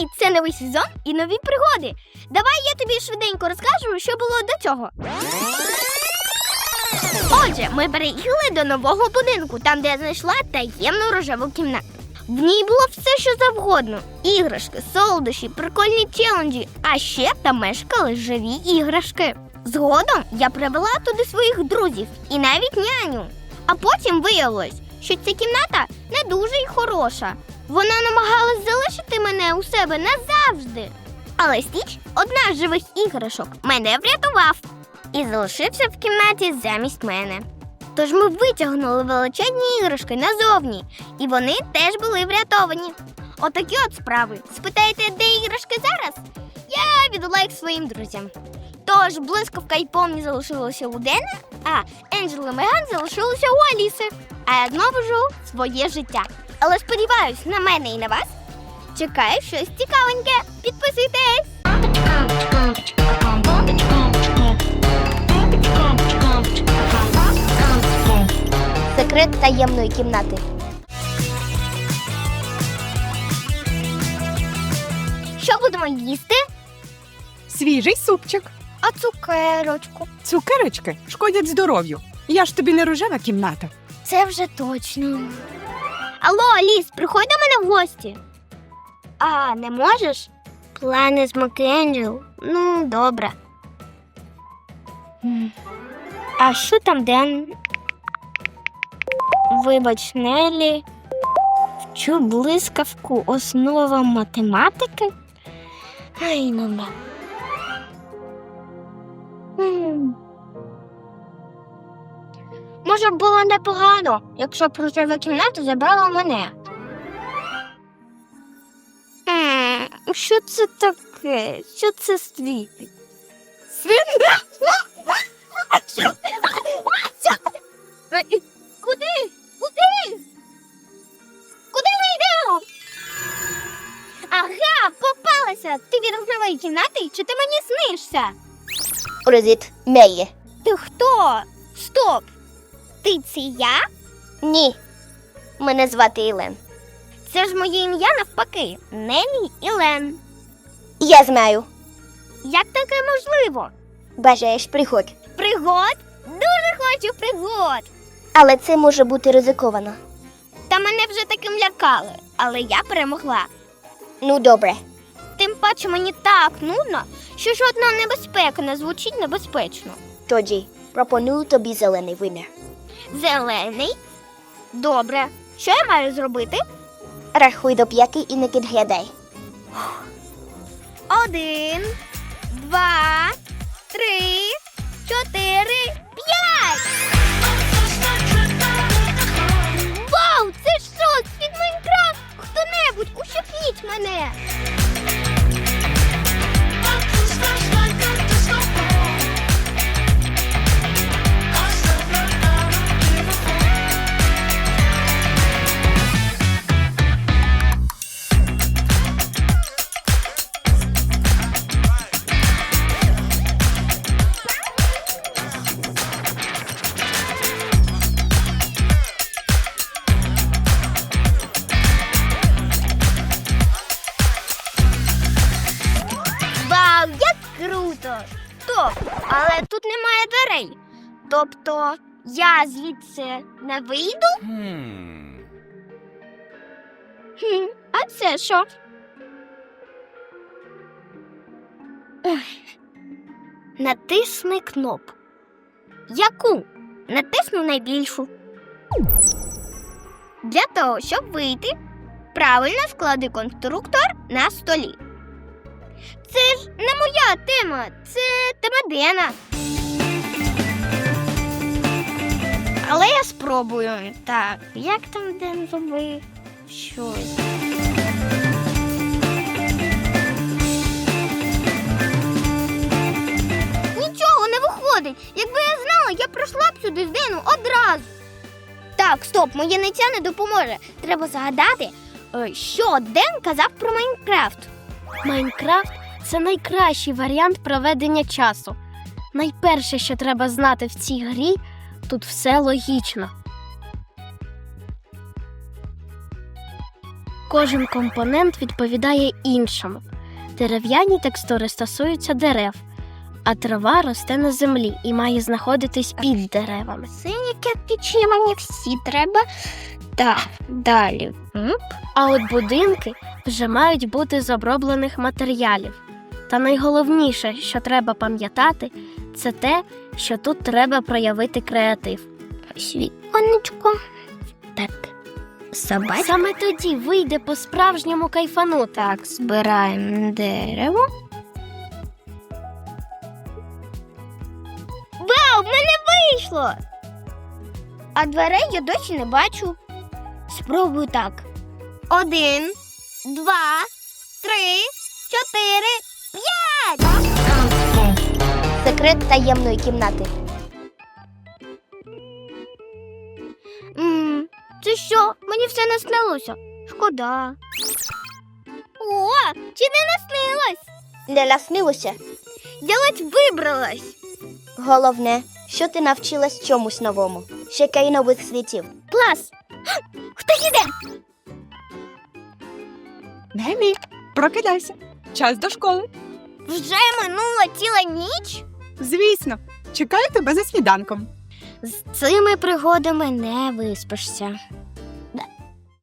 Привіт! Це новий сезон і нові пригоди. Давай я тобі швиденько розкажу, що було до цього. Отже, ми переїхали до нового будинку, там, де я знайшла таємну рожеву кімнату. В ній було все, що завгодно: іграшки, солодощі, прикольні челенджі, а ще там мешкали живі іграшки. Згодом я привела туди своїх друзів і навіть няню. А потім виявилось, що ця кімната не дуже й хороша. Вона намагалась залишити мене у себе назавжди. Але Стіч, одна з живих іграшок, мене врятував і залишився в кімнаті замість мене. Тож ми витягнули величезні іграшки назовні, і вони теж були врятовані. Отакі от справи. Спитаєте, де іграшки зараз? Я віддала їх своїм друзям. Тож блискавка й помні залишилося у Дена, а Енджел Меган залишилися у Аліси. А я знову живу своє життя. Але сподіваюсь, на мене і на вас чекає щось цікавеньке. Підписуйтесь! Секрет таємної кімнати. Що будемо їсти? Свіжий супчик. А цукерочку. Цукерочки шкодять здоров'ю. Я ж тобі не рожева кімната. Це вже точно. Алло, Аліс, приходь до мене в гості. А, не можеш? Плани з Макенджел. Ну, добре. А що там Ден? Вибач, Нелі. Вчу блискавку основам математики? Ай, мама. Може, б було непогано, якщо б рожева кімната забрала мене. М, Що це таке? Що це світить? Світ? Куди? Куди? Куди ми йдемо? Ага, попалася! Ти від рожевої кімнати чи ти мені снишся? Привіт, Меє. Ти хто? Стоп! Ти це я? Ні. Мене звати Ілен. Це ж моє ім'я навпаки. Нелі і Лен. Я знаю. Як таке можливо? Бажаєш приход. Пригод? Дуже хочу пригод. Але це може бути ризиковано. Та мене вже таким лякали, але я перемогла. Ну добре. Тим паче мені так нудно, що жодна небезпека не звучить небезпечно. Тоді пропоную тобі зелений вимір. Зелений. Добре. Що я маю зробити? Рахуй до п'яти і не підглядай. Один, два, три, чотири, п'ять. Вау! Це що? Світ Майнкрафт? Хто-небудь, ущипніть мене. Але тут немає дверей. Тобто я звідси не вийду? Хм, а це що? Ех. Натисни кнопку. Яку? Натисну найбільшу. Для того, щоб вийти, правильно склади конструктор на столі. Це ж не моя тема, це тема Дена. Але я спробую. Так, як там Ден зробив щось. Нічого не виходить. Якби я знала, я пройшла б сюди з Дену одразу. Так, стоп, моє ниття не допоможе. Треба згадати, е, що Ден казав про Майнкрафт. Майнкрафт це найкращий варіант проведення часу. Найперше, що треба знати в цій грі, тут все логічно. Кожен компонент відповідає іншому. Дерев'яні текстури стосуються дерев, а трава росте на землі і має знаходитись під деревами. Сині кирпичі мені всі треба. Так, далі. М? А от будинки вже мають бути з оброблених матеріалів. Та найголовніше, що треба пам'ятати, це те, що тут треба проявити креатив. Світонечко. Так. Собака. Саме тоді вийде по-справжньому кайфанути. Так, збираємо дерево. Вау, в мене вийшло! А дверей я досі не бачу. Спробую так. Один, два, три, чотири, п'ять. Секрет таємної кімнати. М, Це що? Мені все не снилося. Шкода. О, чи не наснилось? Не наснилося. Я ледь вибралась. Головне, що ти навчилась чомусь новому. Шукай нових світів. Клас. Хтось іде. Немі, прокидайся. Час до школи. Вже минула ціла ніч. Звісно, чекаю тебе за сніданком. З цими пригодами не виспишся.